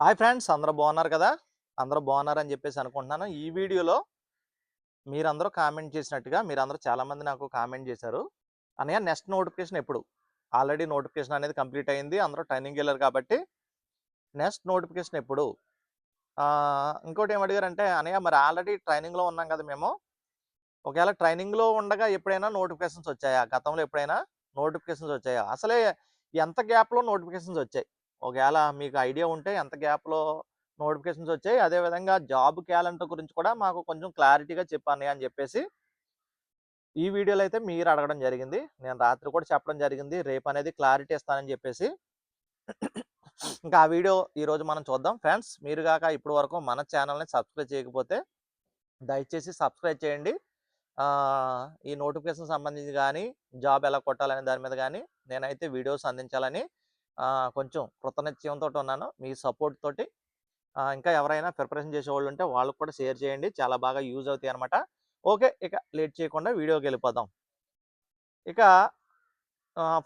Hi friends! అందరూ బాగున్నారు కదా? అందరూ అని చెప్పేసి అనుకుంటున్నాను. ఈ వీడియోలో మీరందరూ కామెంట్ చేసినట్టుగా మీరందరూ చాలామంది నాకు కామెంట్ చేశారు. అనగా నెక్స్ట్ నోటిఫికేషన్ ఎప్పుడు? ఆల్రెడీ నోటిఫికేషన్ అనేది కంప్లీట్ అయింది. అందరూ ట్రైనింగ్ వెళ్ళారు కాబట్టి నెక్స్ట్ నోటిఫికేషన్ ఎప్పుడు? ఇంకోటి ఏం అడిగారంటే అనగా మరి ఆల్రెడీ ట్రైనింగ్లో ఉన్నాం కదా మేము. ఒకవేళ ట్రైనింగ్లో ఉండగా ఎప్పుడైనా నోటిఫికేషన్స్ వచ్చాయా? గతంలో ఎప్పుడైనా నోటిఫికేషన్స్ వచ్చాయా? అసలే ఎంత గ్యాప్లో నోటిఫికేషన్స్ వచ్చాయి? ఒకవేళ మీకు ఐడియా ఉంటే ఎంత గ్యాప్లో నోటిఫికేషన్స్ వచ్చాయి అదేవిధంగా జాబ్ క్యాలెండర్ గురించి కూడా మాకు కొంచెం క్లారిటీగా చెప్పాను అని చెప్పేసి ఈ వీడియోలో అయితే మీరు అడగడం జరిగింది. నేను రాత్రి కూడా చెప్పడం జరిగింది. రేపు అనేది క్లారిటీ ఇస్తానని చెప్పేసి. ఇంకా ఆ వీడియో ఈరోజు మనం చూద్దాం. ఫ్రెండ్స్ మీరు కాక ఇప్పటి వరకు మన ఛానల్ని సబ్స్క్రైబ్ చేయకపోతే దయచేసి సబ్స్క్రైబ్ చేయండి. ఈ నోటిఫికేషన్ సంబంధించి కానీ జాబ్ ఎలా కొట్టాలనే దాని మీద కానీ నేనైతే వీడియోస్ అందించాలని కొంచెం కృతనిశ్చయంతో ఉన్నాను మీ సపోర్ట్ తోటి. ఇంకా ఎవరైనా ప్రిపరేషన్ చేసే వాళ్ళు ఉంటే వాళ్ళకు కూడా షేర్ చేయండి. చాలా బాగా యూజ్ అవుతాయి అనమాట ఓకే. ఇక లేట్ చేయకుండా వీడియోకి వెళ్ళిపోదాం. ఇక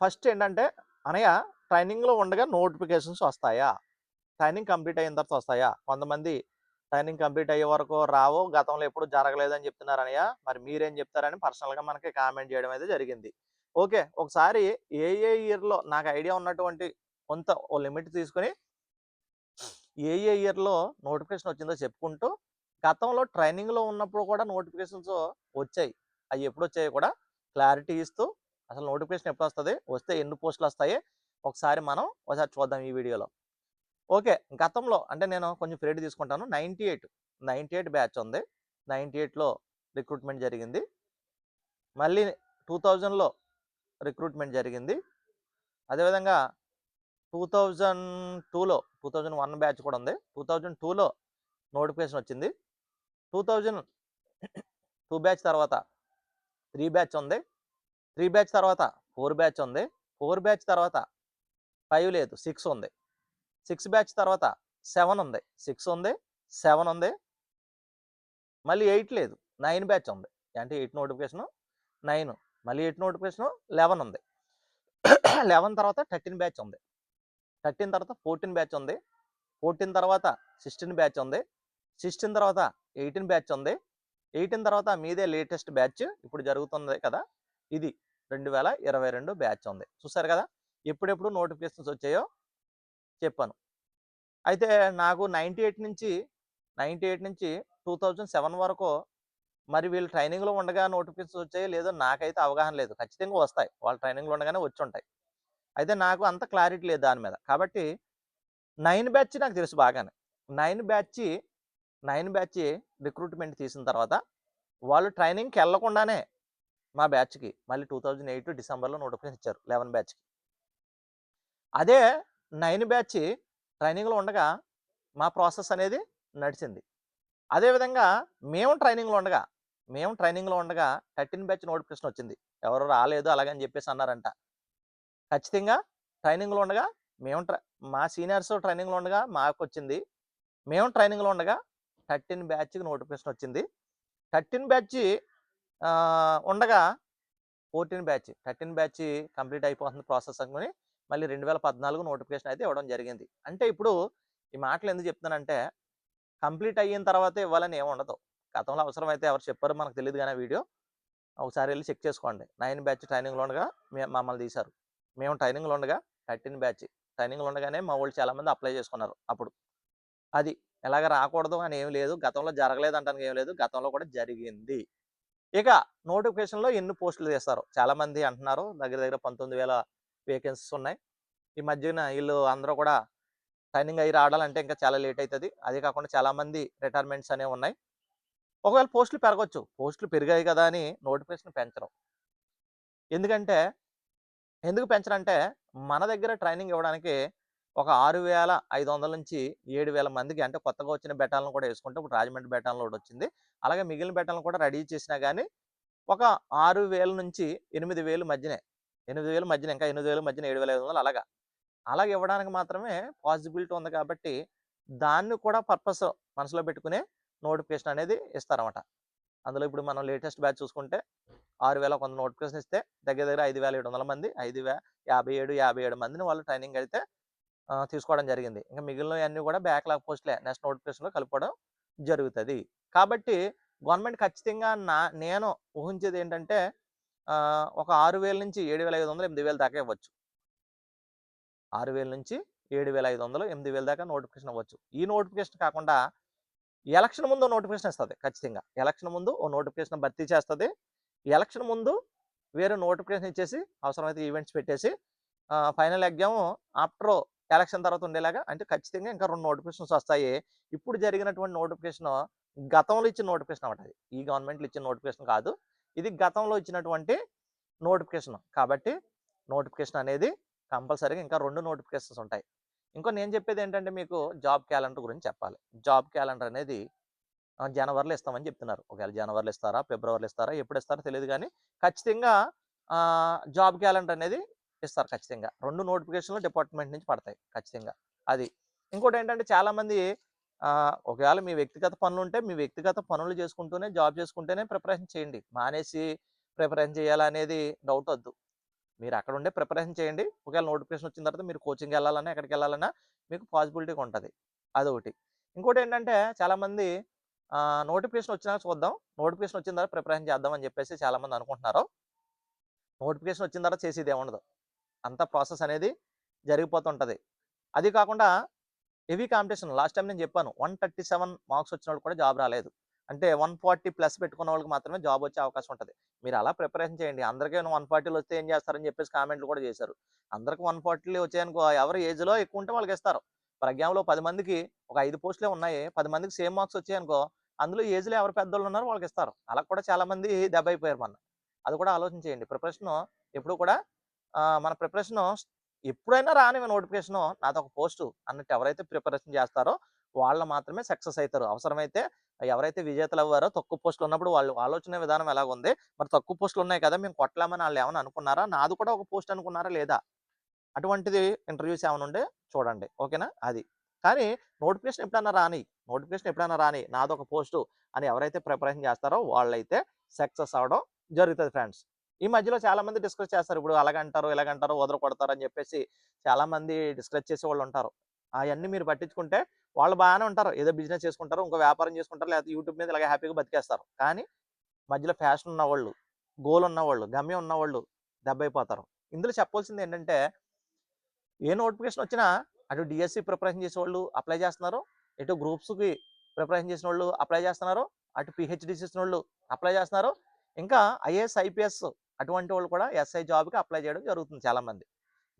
ఫస్ట్ ఏంటంటే అనయ్య ట్రైనింగ్లో ఉండగా నోటిఫికేషన్స్ వస్తాయా? ట్రైనింగ్ కంప్లీట్ అయిన తర్వాత వస్తాయా? కొంతమంది ట్రైనింగ్ కంప్లీట్ అయ్యే వరకు రావు. గతంలో ఎప్పుడు జరగలేదని చెప్తున్నారు అనయ్య. మరి మీరేం చెప్తారని పర్సనల్గా మనకి కామెంట్ చేయడం అయితే జరిగింది. ఓకే. ఒకసారి ఏ ఏ ఇయర్లో నాకు ఐడియా ఉన్నటువంటి కొంత ఓ లిమిట్ తీసుకొని ఏ ఏ ఇయర్లో నోటిఫికేషన్ వచ్చిందో చెప్పుకుంటూ గతంలో ట్రైనింగ్లో ఉన్నప్పుడు కూడా నోటిఫికేషన్స్ వచ్చాయి. అవి ఎప్పుడు వచ్చాయో కూడా క్లారిటీ ఇస్తూ అసలు నోటిఫికేషన్ ఎప్పుడు వస్తుంది? వస్తే ఎన్ని పోస్టులు వస్తాయి? ఒకసారి మనం ఒకసారి చూద్దాం ఈ వీడియోలో. ఓకే గతంలో అంటే నేను కొంచెం పీరియడ్ తీసుకుంటాను. Ninety eight ninety eight batch ఉంది. నైంటీ ఎయిట్లో రిక్రూట్మెంట్ జరిగింది. మళ్ళీ టూ థౌజండ్లో రిక్రూట్మెంట్ జరిగింది. అదేవిధంగా టూ థౌజండ్ టూలో టూ థౌజండ్ వన్ బ్యాచ్ కూడా ఉంది. టూ థౌజండ్ టూలో నోటిఫికేషన్ వచ్చింది. టూ థౌజండ్ టూ బ్యాచ్ తర్వాత త్రీ బ్యాచ్ ఉంది. త్రీ బ్యాచ్ తర్వాత ఫోర్ బ్యాచ్ ఉంది. ఫోర్ బ్యాచ్ తర్వాత ఫైవ్ లేదు సిక్స్ ఉంది. సిక్స్ బ్యాచ్ తర్వాత సెవెన్ ఉంది. సిక్స్ ఉంది సెవెన్ ఉంది. మళ్ళీ ఎయిట్ లేదు నైన్ బ్యాచ్ ఉంది. అంటే ఎయిట్ నోటిఫికేషను నైన్. మళ్ళీ ఎయిట్ నోటిఫికేషను లెవెన్ ఉంది. లెవెన్ తర్వాత థర్టీన్ బ్యాచ్ ఉంది. థర్టీన్ తర్వాత ఫోర్టీన్ బ్యాచ్ ఉంది. ఫోర్టీన్ తర్వాత సిక్స్టీన్ బ్యాచ్ ఉంది. సిక్స్టీన్ తర్వాత ఎయిటీన్ బ్యాచ్ ఉంది. ఎయిటీన్ తర్వాత మీదే లేటెస్ట్ బ్యాచ్ ఇప్పుడు జరుగుతుంది కదా. ఇది రెండు వేల ఇరవై రెండు బ్యాచ్ ఉంది. చూసారు కదా? ఎప్పుడెప్పుడు నోటిఫికేషన్స్ వచ్చాయో చెప్పాను. అయితే నాకు నైంటీ ఎయిట్ నుంచి నైంటీ ఎయిట్ నుంచి టూ థౌజండ్ సెవెన్ వరకు మరి వీళ్ళు ట్రైనింగ్లో ఉండగా నోటిఫికేషన్స్ వచ్చాయో లేదో నాకైతే అవగాహన లేదు. ఖచ్చితంగా వస్తాయి. వాళ్ళు ట్రైనింగ్లో ఉండగానే వచ్చి ఉంటాయి. అయితే నాకు అంత క్లారిటీ లేదు దాని మీద. కాబట్టి నైన్ బ్యాచ్ నాకు తెలుసు బాగానే. Nine batch nine batch recruitment తీసిన తర్వాత వాళ్ళు ట్రైనింగ్కి వెళ్ళకుండానే మా బ్యాచ్కి మళ్ళీ టూ థౌజండ్ ఎయిట్ డిసెంబర్లో నోటిఫికేషన్ ఇచ్చారు లెవెన్ బ్యాచ్కి. అదే నైన్ బ్యాచ్ ట్రైనింగ్లో ఉండగా మా ప్రాసెస్ అనేది నడిచింది. అదేవిధంగా మేము ట్రైనింగ్లో ఉండగా మేము ట్రైనింగ్లో ఉండగా థర్టీన్ బ్యాచ్ నోటిఫికేషన్ వచ్చింది. ఎవరు రాలేదు అలాగని చెప్పేసి అన్నారంట. ఖచ్చితంగా ట్రైనింగ్లో ఉండగా మేము ట్రై- మా సీనియర్స్ ట్రైనింగ్లో ఉండగా మాకు వచ్చింది మేము ట్రైనింగ్లో ఉండగా థర్టీన్ బ్యాచ్కి నోటిఫికేషన్ వచ్చింది. థర్టీన్ బ్యాచ్ ఉండగా fourteen batch. Thirteen batch complete అయిపోతుంది ప్రాసెస్ అనుకుని మళ్ళీ రెండు వేల పద్నాలుగు నోటిఫికేషన్ అయితే ఇవ్వడం జరిగింది. అంటే ఇప్పుడు ఈ మాటలు ఎందుకు చెప్తున్నానంటే కంప్లీట్ అయిన తర్వాత ఇవ్వాలని ఏమి ఉండదు. గతంలో అవసరమైతే ఎవరు చెప్పారో మనకు తెలియదు కానీ వీడియో ఒకసారి వెళ్ళి చెక్ చేసుకోండి. నైన్ బ్యాచ్ ట్రైనింగ్లో ఉండగా మమ్మల్ని తీశారు. మేము ట్రైనింగ్లో ఉండగా థర్టీన్ బ్యాచ్. ట్రైనింగ్లో ఉండగానే మా వాళ్ళు చాలామంది అప్లై చేసుకున్నారు అప్పుడు. అది ఎలాగ రాకూడదు అని ఏం లేదు. గతంలో జరగలేదు అంటానికి ఏం లేదు. గతంలో కూడా జరిగింది. ఇక నోటిఫికేషన్లో ఎన్ని పోస్టులు తీస్తారు? చాలామంది అంటున్నారు. దగ్గర దగ్గర పంతొమ్మిది వేల వేకెన్సీస్ ఉన్నాయి. ఈ మధ్యన వీళ్ళు అందరూ కూడా ట్రైనింగ్ అయ్యి రావడాలంటే ఇంకా చాలా లేట్ అవుతుంది అదే కాకుండా చాలామంది రిటైర్మెంట్స్ అనేవి ఉన్నాయి. ఒకవేళ పోస్టులు పెరగచ్చు. పోస్టులు పెరిగాయి కదా అని నోటిఫికేషన్ పెంచరు. ఎందుకంటే ఎందుకు పెంచరంటే మన దగ్గర ట్రైనింగ్ ఇవ్వడానికి ఒక ఆరు వేల ఐదు వందల నుంచి ఏడు వేల మందికి అంటే కొత్తగా వచ్చిన బెటాలను కూడా వేసుకుంటే ఇప్పుడు రాజమండ్రి బెటాలను కూడా వచ్చింది. అలాగే మిగిలిన బెటాలను కూడా రెడీ చేసినా కానీ ఒక ఆరు వేల నుంచి ఎనిమిది వేలు మధ్యనే ఎనిమిది వేల మధ్యన ఇంకా ఎనిమిది వేల మధ్యన ఏడు వేల ఐదు వందలు అలాగా. అలాగే ఇవ్వడానికి మాత్రమే పాసిబిలిటీ ఉంది కాబట్టి దాన్ని కూడా పర్పస్ మనసులో పెట్టుకునే నోటిఫికేషన్ అనేది ఇస్తారన్నమాట. అందులో ఇప్పుడు మనం లేటెస్ట్ బ్యాచ్ చూసుకుంటే ఆరు వేల కొంత నోటిఫికేషన్ ఇస్తే దగ్గర దగ్గర ఐదు వేల ఏడు వందల మంది ఐదు వే యాభై ఏడు యాభై ఏడు మందిని వాళ్ళు ట్రైనింగ్ అయితే తీసుకోవడం జరిగింది. ఇంకా మిగిలినవన్నీ కూడా బ్యాక్‌లాగ్ పోస్ట్‌లే నెక్స్ట్ నోటిఫికేషన్‌లో కలుపుకోవడం జరుగుతుంది కాబట్టి గవర్నమెంట్ ఖచ్చితంగా నా నేను ఊహించేది ఏంటంటే ఒక 6000 నుంచి 7500, 8000 దాకా ఇవ్వచ్చు. 6000 నుంచి 7500, 8000 దాకా నోటిఫికేషన్ ఇవ్వచ్చు. ఈ నోటిఫికేషన్ కాకుండా ఎలక్షన్ ముందు నోటిఫికేషన్ ఇస్తుంది ఖచ్చితంగా. ఎలక్షన్ ముందు ఓ నోటిఫికేషన్ భర్తీ చేస్తుంది ఎలక్షన్ ముందు వేరే నోటిఫికేషన్ ఇచ్చేసి అవసరమైతే ఈవెంట్స్ పెట్టేసి ఫైనల్ ఎగ్జామ్ ఆఫ్టర్ ఎలక్షన్ తర్వాత ఉండేలాగా అంటే ఖచ్చితంగా ఇంకా రెండు నోటిఫికేషన్స్ వస్తాయి. ఇప్పుడు జరిగినటువంటి నోటిఫికేషన్ గతంలో ఇచ్చిన నోటిఫికేషన్ అనమాట అది. ఈ గవర్నమెంట్‌లో ఇచ్చిన నోటిఫికేషన్ కాదు. ఇది గతంలో ఇచ్చినటువంటి నోటిఫికేషన్. కాబట్టి నోటిఫికేషన్ అనేది కంపల్సరీగా ఇంకా రెండు నోటిఫికేషన్స్ ఉంటాయి. ఇంకో నేను చెప్పేది ఏంటంటే మీకు జాబ్ క్యాలెండర్ గురించి చెప్పాలి. జాబ్ క్యాలెండర్ అనేది జనవరిలో ఇస్తామని చెప్తున్నారు. ఒకవేళ జనవరిలో ఇస్తారా? ఫిబ్రవరిలో ఇస్తారా? ఎప్పుడు ఇస్తారో తెలియదు కానీ ఖచ్చితంగా జాబ్ క్యాలెండర్ అనేది ఇస్తారు ఖచ్చితంగా. రెండు నోటిఫికేషన్‌లు డిపార్ట్‌మెంట్ నుంచి పడతాయి ఖచ్చితంగా. అది. ఇంకోటి ఏంటంటే చాలామంది ఒకవేళ మీ వ్యక్తిగత పనులుంటే మీ వ్యక్తిగత పనులు చేసుకుంటూనే జాబ్ చేసుకుంటూనే ప్రిపరేషన్ చేయండి. మానేసి ప్రిపరేషన్ చేయాలనేది డౌట్ వద్దు. మీరు అక్కడ ఉండే ప్రిపరేషన్ చేయండి. ఒకవేళ నోటిఫికేషన్ వచ్చిన తర్వాత మీరు కోచింగ్ ఎళ్ళాలన్నా, ఎక్కడికెళ్ళాలన్నా మీకు పాసిబిలిటీగా ఉంటుంది అదొకటి. ఇంకోటేంటంటే చాలామంది నోటిఫికేషన్ వచ్చినాక చూద్దాం. నోటిఫికేషన్ వచ్చిన తర్వాత ప్రిపరేషన్ చేద్దాం అని చెప్పేసి చాలామంది అనుకుంటున్నారు. నోటిఫికేషన్ వచ్చిన తర్వాత చేసేది ఏముండదు అంత ప్రాసెస్ అనేది జరిగిపోతుంటుంది అది కాకుండా హెవీ కాంపిటీషన్ లాస్ట్ టైం నేను చెప్పాను. 137 మార్క్స్ వచ్చినోళ్ళకి కూడా జాబ్ రాలేదు. అంటే 140 ప్లస్ పెట్టుకున్న వాళ్ళకి మాత్రమే జాబ్ వచ్చే అవకాశం ఉంటుంది మీరు అలా ప్రిపరేషన్ చేయండి. అందరికీ 140లు వస్తే ఏం చేస్తారని చెప్పేసి కామెంట్‌లు కూడా చేశారు. అందరికి 140 వచ్చాయనుకో ఎవరు ఏజ్‌లో ఎక్కువ ఉంటే వాళ్ళకి ఇస్తారు. ఫర్ ఎగ్జాంపుల్ 10 మందికి ఒక ఐదు పోస్టులే ఉన్నాయి. పది మందికి సేమ్ మార్క్స్ వచ్చాయనుకో అందులో ఏజ్‌లో ఎవరు పెద్దోళ్ళు ఉన్నారో వాళ్ళకి ఇస్తారు. అలా కూడా చాలా మంది అయిపోయారు మన అది కూడా ఆలోచన చేయండి. ప్రిపరేషన్ ఎప్పుడు కూడా మన ప్రిపరేషన్ ఎప్పుడైనా రాని నోటిఫికేషన్ నాదొక పోస్టు అన్నట్టు ఎవరైతే ప్రిపరేషన్ చేస్తారో వాళ్ళు మాత్రమే సక్సెస్ అవుతారు అవసరమైతే ఎవరైతే విజేతలు అవ్వారో తక్కువ పోస్టులు ఉన్నప్పుడు వాళ్ళు ఆలోచన విధానం ఎలాగుంది? మరి తక్కువ పోస్టులు ఉన్నాయి కదా! మేము కొట్టలేమని వాళ్ళు ఏమన్నా అనుకున్నారా? నాది కూడా ఒక పోస్ట్ అనుకున్నారా లేదా? అటువంటిది ఇంటర్వ్యూస్ ఏమైనా ఉంటే చూడండి. ఓకేనా? అది. కానీ నోటిఫికేషన్ ఎప్పుడన్నా రాని. నోటిఫికేషన్ ఎప్పుడైనా రాని. నాదొక పోస్టు అని ఎవరైతే ప్రిపరేషన్ చేస్తారో వాళ్ళైతే సక్సెస్ అవ్వడం జరుగుతుంది ఫ్రెండ్స్. ఈ మధ్యలో చాలా మంది డిస్కస్ చేస్తారు. ఇప్పుడు అలాగంటారు, ఇలాగంటారు, వదర కొడతారు అని చెప్పేసి చాలామంది డిస్కస్ చేసేవాళ్ళు ఉంటారు. అవన్నీ మీరు పట్టించుకుంటే వాళ్ళు బాగానే ఉంటారు. ఏదో బిజినెస్ చేసుకుంటారు. ఇంకో వ్యాపారం చేసుకుంటారు. లేకపోతే యూట్యూబ్ మీద ఇలాగ హ్యాపీగా బతికేస్తారు. కానీ మధ్యలో ఫ్యాషన్ ఉన్నవాళ్ళు, గోల్ ఉన్నవాళ్ళు, గమ్యం ఉన్నవాళ్ళు దెబ్బైపోతారు. ఇందులో చెప్పాల్సింది ఏంటంటే ఏ నోటిఫికేషన్ వచ్చినా అటు డిఎస్సి ప్రిపరేషన్ చేసేవాళ్ళు అప్లై చేస్తున్నారు. ఇటు గ్రూప్స్‌కి ప్రిపరేషన్ చేసిన వాళ్ళు అప్లై చేస్తున్నారు. అటు పీహెచ్డి చేసిన వాళ్ళు అప్లై చేస్తున్నారు. ఇంకా ఐఏఎస్, ఐపీఎస్ అటువంటి వాళ్ళు కూడా ఎస్ఐ జాబ్‌కి అప్లై చేయడం జరుగుతుంది చాలామంది.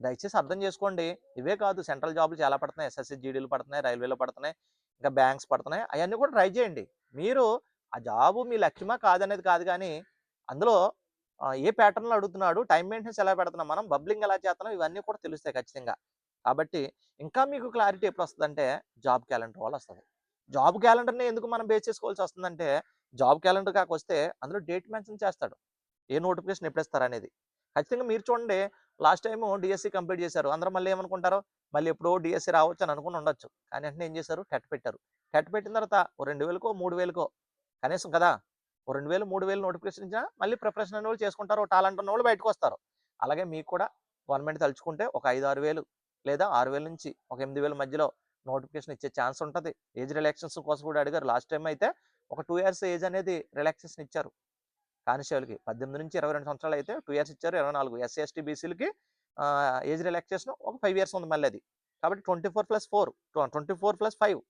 దయచేసి అర్థం చేసుకోండి. ఇవే కాదు సెంట్రల్ జాబ్‌లు చాలా పడుతున్నాయి. ఎస్ఎస్‌సి జీడీలు పడుతున్నాయి. రైల్వేలు పడుతున్నాయి. ఇంకా బ్యాంక్స్ పడుతున్నాయి. అవన్నీ కూడా ట్రై చేయండి. మీరు ఆ జాబు మీ లక్ష్యమా కాదనేది కాదు కానీ అందులో ఏ ప్యాటర్న్‌లో అడుగుతున్నాడు? టైం మెయింటెనెన్స్ ఎలా పెడుతున్నాం మనం? బబ్లింగ్ ఎలా చేస్తున్నాం? ఇవన్నీ కూడా తెలుస్తాయి ఖచ్చితంగా. కాబట్టి ఇంకా మీకు క్లారిటీ ఎప్పుడు వస్తుందంటే జాబ్ క్యాలెండర్ వల్ల వస్తుంది జాబ్ క్యాలెండర్‌ని ఎందుకు మనం బేస్ చేసుకోవాల్సి వస్తుందంటే జాబ్ క్యాలెండర్ కాకొస్తే అందులో డేట్ మెన్షన్ చేస్తాడు. ఏ నోటిఫికేషన్ ఎప్పుడిస్తారనేది. ఖచ్చితంగా మీరు చూడండి లాస్ట్ టైము డిఎస్సి కంప్లీట్ చేశారు. అందరూ మళ్ళీ ఏమనుకుంటారు? మళ్ళీ ఎప్పుడో డిఎస్సి రావచ్చు అని అనుకుని ఉండొచ్చు. కానీ వెంటనే ఏం చేశారు? టెట్ పెట్టారు. టెట్ పెట్టిన తర్వాత ఓ 2000కో, 3000కో కనీసం కదా! ఓ 2000, 3000 నోటిఫికేషన్ ఇచ్చినా మళ్ళీ ప్రిపరేషన్ అనేవాళ్ళు చేసుకుంటారు. టాలెంట్ ఉన్న వాళ్ళు బయటకొస్తారు. అలాగే మీకు కూడా గవర్నమెంట్ తలుచుకుంటే ఒక 5, 6000 లేదా ఆరు వేల నుంచి ఒక 8000 మధ్యలో నోటిఫికేషన్ ఇచ్చే ఛాన్స్ ఉంటుంది ఏజ్ రిలాక్సేషన్ కోసం కూడా అడిగారు. లాస్ట్ టైం అయితే ఒక టూ ఇయర్స్ ఏజ్ అనేది రిలాక్సేషన్ ఇచ్చారు. కానిస్టేబుల్‌కి 18-22 సంవత్సరాలు అయితే టూ ఇయర్స్ ఇచ్చారు. 24 ఎస్సీ, ఎస్టీ, బీసీలకి ఏజ్ రిలాక్సేషన్ ఒక ఫైవ్ ఇయర్స్ ఉంది మళ్ళీ అది. కాబట్టి twenty four plus four twenty four plus five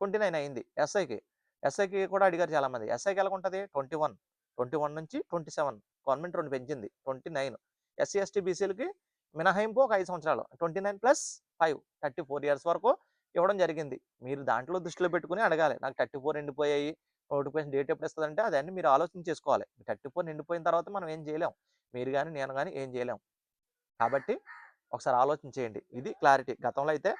twenty nine అయింది ఎస్ఐకి. ఎస్ఐకి కూడా అడిగారు చాలామంది. ఎస్ఐకి ఎలాగుంటది? 21 21 నుంచి 27 గవర్నమెంట్ రెండు పెంచింది. 29 ఎస్సీ, ఎస్టీ, బీసీలకి మినహాయింపు ఒక ఐదు సంవత్సరాలు. 29+5 34 ఇయర్స్ వరకు ఇవ్వడం జరిగింది. మీరు దాంట్లో దృష్టిలో పెట్టుకుని అడగాలి. నాకు 34 నిండిపోయాయి. నోటిఫికేషన్ డేట్ ఎప్పుడు ఎప్పుడిస్తదంటే అదన్నీ మీరు ఆలోచన చేసుకోవాలి. 34 నిండిపోయిన తర్వాత మనం ఏం చేయలేం. మీరు కానీ నేను కానీ ఏం చేయలేం. కాబట్టి ఒకసారి ఆలోచన చేయండి. ఇది క్లారిటీ. గతంలో అయితే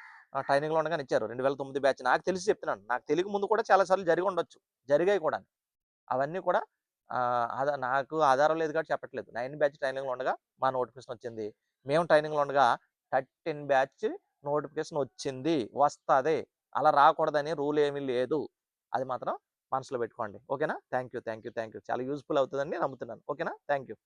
ట్రైనింగ్‌లో ఉండగానే ఇచ్చారు. 2009 బ్యాచ్ నాకు తెలిసి చెప్తున్నాను. నాకు తెలియక ముందు కూడా చాలా సార్లు జరిగి ఉండొచ్చు. జరిగాయి కూడా. అవన్నీ కూడా ఆహ్, నాకు ఆధారం లేదు కాబట్టి చెప్పట్లేదు. నైన్ బ్యాచ్ ట్రైనింగ్‌లో ఉండగా మా నోటిఫికేషన్ వచ్చింది. మేము ట్రైనింగ్‌లో ఉండగా 13 బ్యాచ్ నోటిఫికేషన్ వచ్చింది. వస్తుంది అలా రాకూడదని రూల్ ఏమీ లేదు. అది మాత్రం మనసులో పెట్టుకోండి. ఓకేనా? Thank you. Thank you. Thank you. చాలా యూస్ఫుల్ అవుతుందని నమ్ముతున్నాను. ఓకేనా? Thank you.